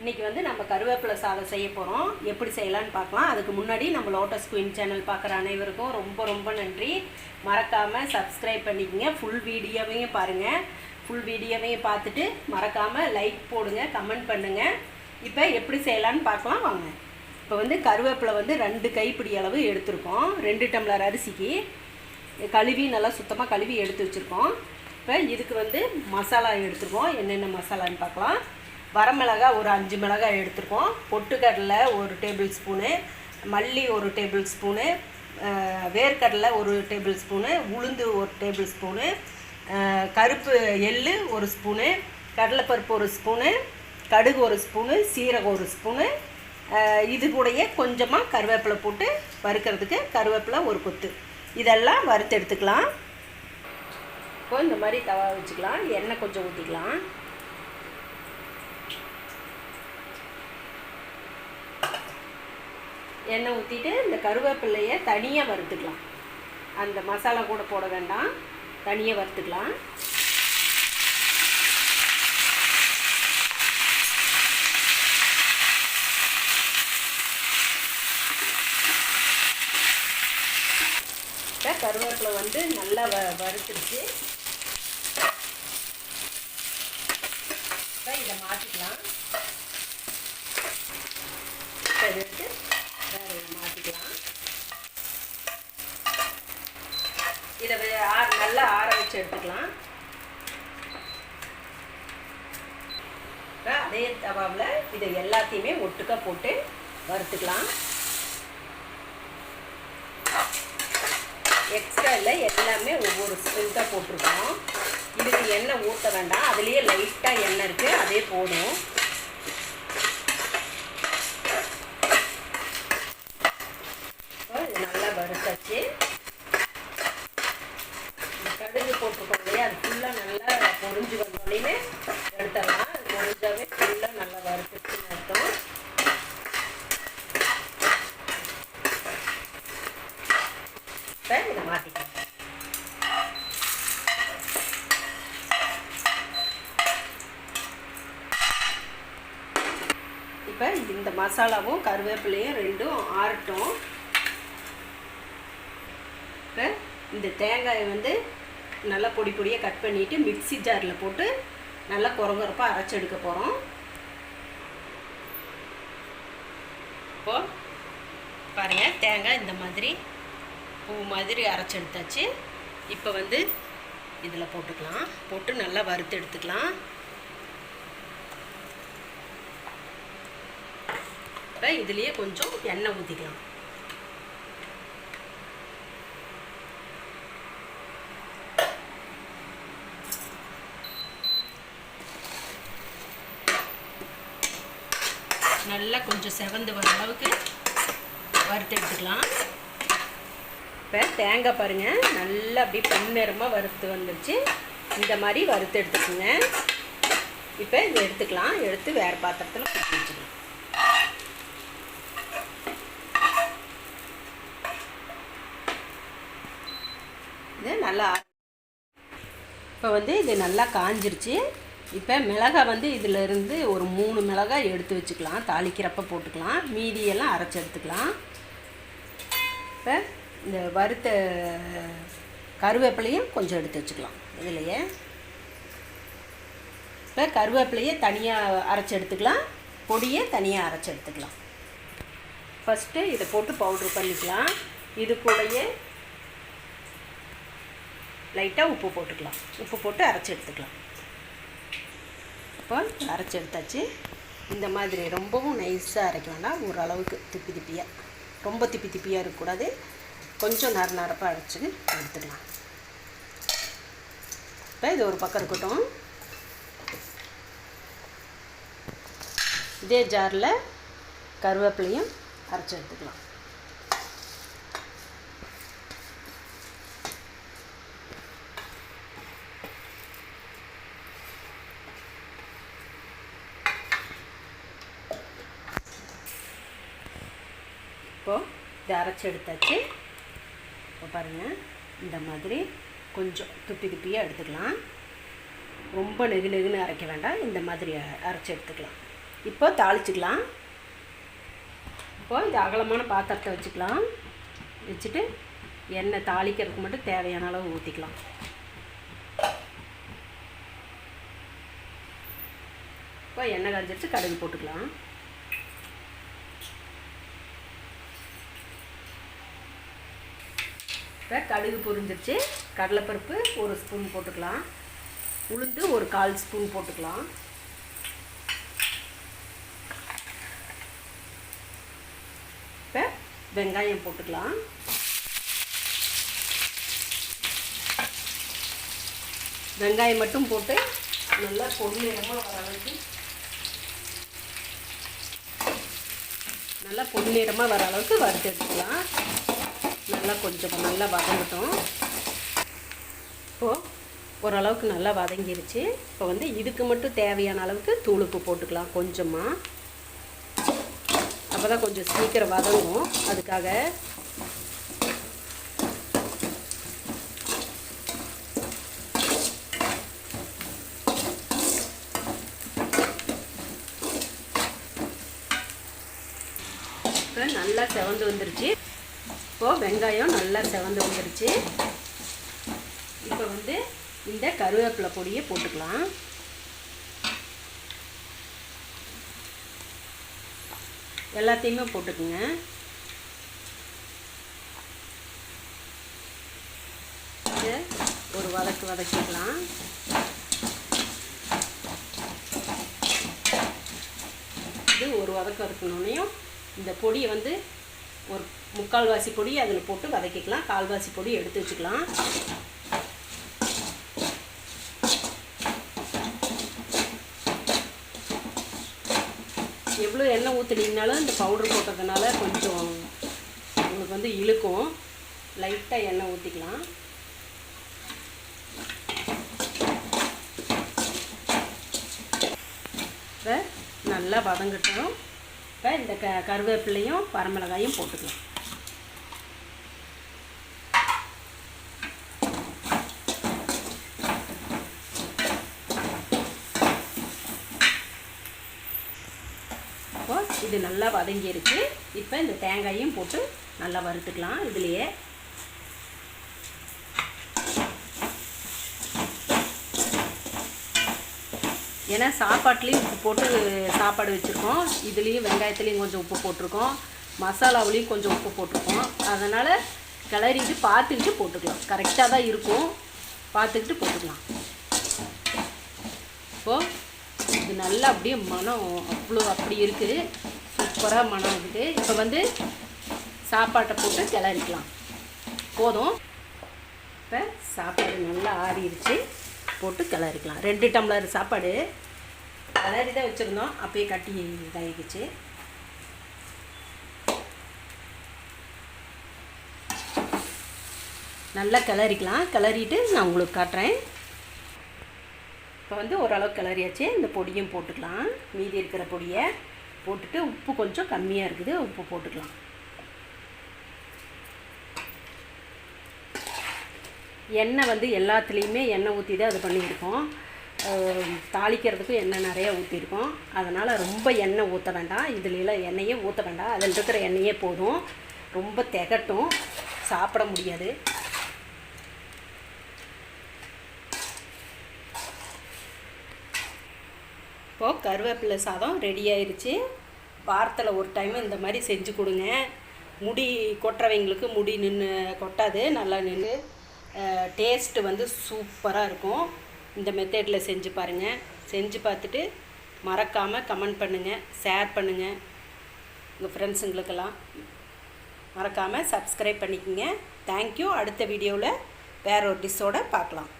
இன்றைக்கி வந்து நம்ம கருவேப்பிலை சாதம் செய்ய போகிறோம் எப்படி செய்யலாம்னு பார்க்கலாம். அதுக்கு முன்னாடி நம்ம லோட்டஸ் குயின் சேனல் பார்க்குற அனைவருக்கும் ரொம்ப ரொம்ப நன்றி. மறக்காமல் சப்ஸ்கிரைப் பண்ணிக்கங்க. ஃபுல் வீடியோவையும் பாருங்கள் ஃபுல் வீடியோவையும் பார்த்துட்டு மறக்காமல் லைக் போடுங்க கமெண்ட் பண்ணுங்கள் இப்போ எப்படி செய்யலான்னு பார்க்கலாம். வாங்க. இப்போ வந்து கருவேப்பிலை வந்து ரெண்டு கைப்பிடி அளவு எடுத்திருக்கோம். ரெண்டு டம்ளர் அரிசிக்கு. கழுவி நல்லா சுத்தமாக கழுவி எடுத்து வச்சுருக்கோம். இப்போ இதுக்கு வந்து மசாலா எடுத்துருக்கோம். என்னென்ன மசாலான்னு பார்க்கலாம். வரமிளகாய் ஒரு அஞ்சு மிளகாய் எடுத்துருக்கோம். பொட்டுக்கடலை ஒரு டேபிள் ஸ்பூனு மல்லி ஒரு டேபிள் ஸ்பூனு வேர்க்கடலை ஒரு டேபிள் ஸ்பூனு உளுந்து ஒரு டேபிள் ஸ்பூனு கருப்பு எள்ளு ஒரு ஸ்பூனு கடலைப்பருப்பு ஒரு ஸ்பூனு கடுகு ஒரு ஸ்பூனு சீரகம் ஒரு ஸ்பூனு இது கூடயே கொஞ்சமாக கருவேப்பிலை போட்டு வறுக்கிறதுக்கு கருவேப்பிலை ஒரு கொத்து. இதெல்லாம் வறுத்து எடுத்துக்கலாம் இந்த மாதிரி தவா வச்சுக்கலாம். எண்ணெய் கொஞ்சம் ஊற்றிக்கலாம் எண்ணெய் ஊற்றிட்டு இந்த கருவேப்பிலையை தனியாக வறுத்துக்கலாம். அந்த மசாலா கூட போட வேண்டாம். தனியாக வறுத்துக்கலாம். இப்போ கருவேப்பிலை வந்து நல்லா வ வறுத்துருச்சு இப்போ இதை மாற்றிக்கலாம் இப்போ இதை எடுத்து வேறு இதை மாற்றிக்கலாம் இதை வே- ஆ- நல்லா ஆற வச்சு எடுத்துக்கலாம் இப்போ அதே தவாவில் இதை எல்லாத்தையுமே ஒட்டுக்க போட்டு வறுத்துக்கலாம். எக்ஸ்ட்ரா இல்லை எல்லாமே ஒவ்வொரு ஸ்பூன் போட்டிருக்கோம். இதுக்கு எண்ணெய் ஊற்ற வேண்டாம். அதுலேயே லைட்டாக எண்ணெய் இருக்குது அதே போடும் இப்போ இது நல்லா வறுத்தாச்சு இந்த கடுகு போட்டிருக்கோம் இல்லையா அது ஃபுல்லாக நல்லா பொரிஞ்சு வந்தோடனே எடுத்துடலாம் அது பொரிஞ்சாவே ஃபுல்லாக நல்லா வறுத்துச்சுன்னு அர்த்தம் இப்போ இதை மாற்றிக்கலாம் இப்போ இந்த மசாலாவும் கருவேப்பிலையும் ரெண்டும் ஆறட்டும். இப்போ இந்த தேங்காயை வந்து நல்லா பொடி பொடியாக கட் பண்ணிவிட்டு மிக்ஸி ஜாரில் போட்டு நல்லா குறங்குறப்பாக அரைச்சி எடுக்க போகிறோம் இப்போது பாருங்கள் தேங்காய் இந்த மாதிரி பூ மாதிரி அரைச்சி எடுத்தாச்சு. இப்போ வந்து இதில் போட்டுக்கலாம். போட்டு நல்லா வறுத்து எடுத்துக்கலாம். இப்போ இதுலேயே கொஞ்சம் எண்ணெய் ஊற்றிக்கலாம் நல்லா கொஞ்சம் செவந்து வர அளவுக்கு வறுத்து எடுத்துக்கலாம். இப்போ தேங்காய் பாருங்கள் நல்லா அப்படியே பொன்னிறமாக வறுத்து வந்துருச்சு. இந்த மாதிரி வறுத்து எடுத்துக்கோங்க. இப்போ இதை எடுத்துக்கலாம். எடுத்து வேறு பாத்திரத்தில் வச்சுக்கலாம். இது நல்லா இப்போ வந்து இது நல்லா காஞ்சிருச்சு. இப்போ மிளகாய் வந்து இதில் இருந்து ஒரு மூணு மிளகாய் எடுத்து வச்சுக்கலாம். தாளிக்கிறப்ப போட்டுக்கலாம். மீதியெல்லாம் அரைச்சி எடுத்துக்கலாம். இப்போ இந்த வறுத்த கருவேப்பிலையும் கொஞ்சம் எடுத்து வச்சுக்கலாம். இதுலையே. இப்போ கருவேப்பிலையை தனியாக அரைச்சி எடுத்துக்கலாம். பொடியை தனியாக அரைச்சி எடுத்துக்கலாம். ஃபஸ்ட்டு இதை போட்டு பவுட்ரு பண்ணிக்கலாம். இது கூடயே லைட்டாக உப்பு போட்டுக்கலாம். உப்பு போட்டு அரைச்சி எடுத்துக்கலாம். இப்போ அரைச்சி எடுத்தாச்சு. இந்த மாதிரி ரொம்பவும் நைஸாக அரைக்க வேண்டாம். ஓரளவுக்கு திப்பி திப்பியாக ரொம்ப திப்பி திப்பியாக இருக்கக்கூடாது. கொஞ்சம் நர நரப்பாக அரைச்சி எடுத்துக்கலாம். இப்போ இது ஒரு பக்கம் இருக்கட்டும். இதே ஜாரில் கருவேப்பிலையும் அரைச்சி எடுத்துக்கலாம். இப்போது இதை அரைச்சி எடுத்தாச்சு. இப்போ பாருங்கள் இந்த மாதிரி கொஞ்சம் துப்பி துப்பியாக எடுத்துக்கலாம். ரொம்ப நெகு நெகுன்னு அரைக்க வேண்டாம். இந்த மாதிரி அரைச்சி எடுத்துக்கலாம். இப்போ தாளிச்சிக்கலாம். இப்போ இது அகலமான பாத்திரத்தை வச்சுக்கலாம். வச்சுட்டு எண்ணெய் தாளிக்கிறதுக்கு மட்டும் தேவையான அளவு ஊற்றிக்கலாம் இப்போ எண்ணெய் கரைஞ்சிருச்சு கடுகு போட்டுக்கலாம். இப்போ கடுகு பொரிஞ்சிருச்சு. கடலைப்பருப்பு ஒரு ஸ்பூன் போட்டுக்கலாம். உளுந்து ஒரு கால் ஸ்பூன் போட்டுக்கலாம். இப்போ வெங்காயம் போட்டுக்கலாம். வெங்காயம் மட்டும் போட்டு நல்லா பொன்னிறமாக வர அளவுக்கு நல்லா பொன்னிறமாக வர அளவுக்கு வறுத்து எடுத்துக்கலாம். நல்லா கொஞ்சம் நல்லா வதங்கட்டும். இப்போது ஓரளவுக்கு நல்லா வதங்கிருச்சு. இப்போ வந்து இதுக்கு மட்டும் தேவையான அளவுக்கு தூளுப்பு போட்டுக்கலாம் கொஞ்சமாக அப்போ தான் கொஞ்சம் சீக்கிரம் வதங்கும். அதுக்காக நல்லா செவந்து வந்துருச்சு. இப்போது வெங்காயம் நல்லா செவந்து வந்துருச்சு. இப்போ வந்து இந்த கருவேப்பிலை பொடியை போட்டுக்கலாம். எல்லாத்தையுமே போட்டுக்குங்க. ஒரு வதக்கு வதக்கிக்கலாம். இது ஒரு வதக்கு வதக்கணுன்னையும் இந்த பொடியை வந்து முக்கால்வாசி பொடி அதில் போட்டு வதக்கிக்கலாம். கால்வாசி பொடி எடுத்து வச்சுக்கலாம். எவ்வளோ எண்ணெய் ஊற்றுனீங்கனாலும் இந்த பவுடர் போட்டதுனால கொஞ்சம் உங்களுக்கு வந்து இழுக்கும். லைட்டாக எண்ணெய் ஊற்றிக்கலாம் இப்போ நல்லா வதங்கட்டும். இப்போ இந்த க கருவேப்பிலையும் வரமிளகாயும் போட்டுக்கலாம் இப்போ இது நல்லா வதங்கிருச்சு. இப்போ இந்த தேங்காயும் போட்டு நல்லா வறுத்துக்கலாம். இதுலேயே ஏன்னா சாப்பாட்லேயும் உப்பு போட்டு சாப்பாடு வச்சுருக்கோம். இதுலேயும் வெங்காயத்துலேயும் கொஞ்சம் உப்பு போட்டிருக்கோம். மசாலாவுலேயும் கொஞ்சம் உப்பு போட்டிருக்கோம். அதனால் கிளறிட்டு பார்த்துக்கிட்டு போட்டுக்கலாம். கரெக்டாக தான் இருக்கும். பார்த்துக்கிட்டு போட்டுக்கலாம். இப்போது இது நல்லா அப்படியே மனம் அவ்வளோ அப்படி இருக்குது. சூப்பராக மனம் ஆகுது இப்போ வந்து சாப்பாட்டை போட்டு கிளறிக்கலாம். போதும். இப்போ சாப்பாடு நல்லா ஆறிடுச்சு. போட்டு கிளறிக்கலாம். ரெண்டு டம்ளர் சாப்பாடு கிளறி தான் வச்சுருந்தோம். அப்பயே கட்டி இதாகிடுச்சு நல்லா கிளறிக்கலாம். கிளறிட்டு நான் உங்களுக்கு காட்டுறேன். இப்போ வந்து ஓரளவு கிளறியாச்சு. இந்த பொடியும் போட்டுக்கலாம். மீதி இருக்கிற பொடியை. போட்டுட்டு உப்பு கொஞ்சம் கம்மியாக இருக்குது உப்பு போட்டுக்கலாம். எண்ணெய் வந்து எல்லாத்துலேயுமே எண்ணெய் ஊற்றி தான் அது பண்ணியிருக்கோம் தாளிக்கிறதுக்கும் எண்ணெய் நிறையா ஊற்றிருக்கோம் அதனால் ரொம்ப எண்ணெய் ஊற்ற வேண்டாம். இதுலலாம் எண்ணெயே ஊற்ற வேண்டாம். அதில் இருக்கிற எண்ணெயே போதும். ரொம்ப திகட்டும். சாப்பிட முடியாது. இப்போது கருவேப்பிலை சாதம் ரெடி ஆயிடுச்சு வாரத்தில் ஒரு டைம் இந்த மாதிரி செஞ்சு கொடுங்க. முடி கொட்டுறவங்களுக்கு முடி நின்று கொட்டாது நல்லா நின்று டேஸ்ட்டு வந்து சூப்பராக இருக்கும். இந்த மெத்தேடில் செஞ்சு பாருங்கள் செஞ்சு பார்த்துட்டு மறக்காமல் கமெண்ட் பண்ணுங்கள் ஷேர் பண்ணுங்கள் உங்கள் ஃப்ரெண்ட்ஸுங்களுக்கெல்லாம் மறக்காமல் சப்ஸ்கிரைப் பண்ணிக்கோங்க. தேங்க்யூ அடுத்த வீடியோவில் வேற ஒரு டிஷ்ஷோடு பார்க்கலாம்.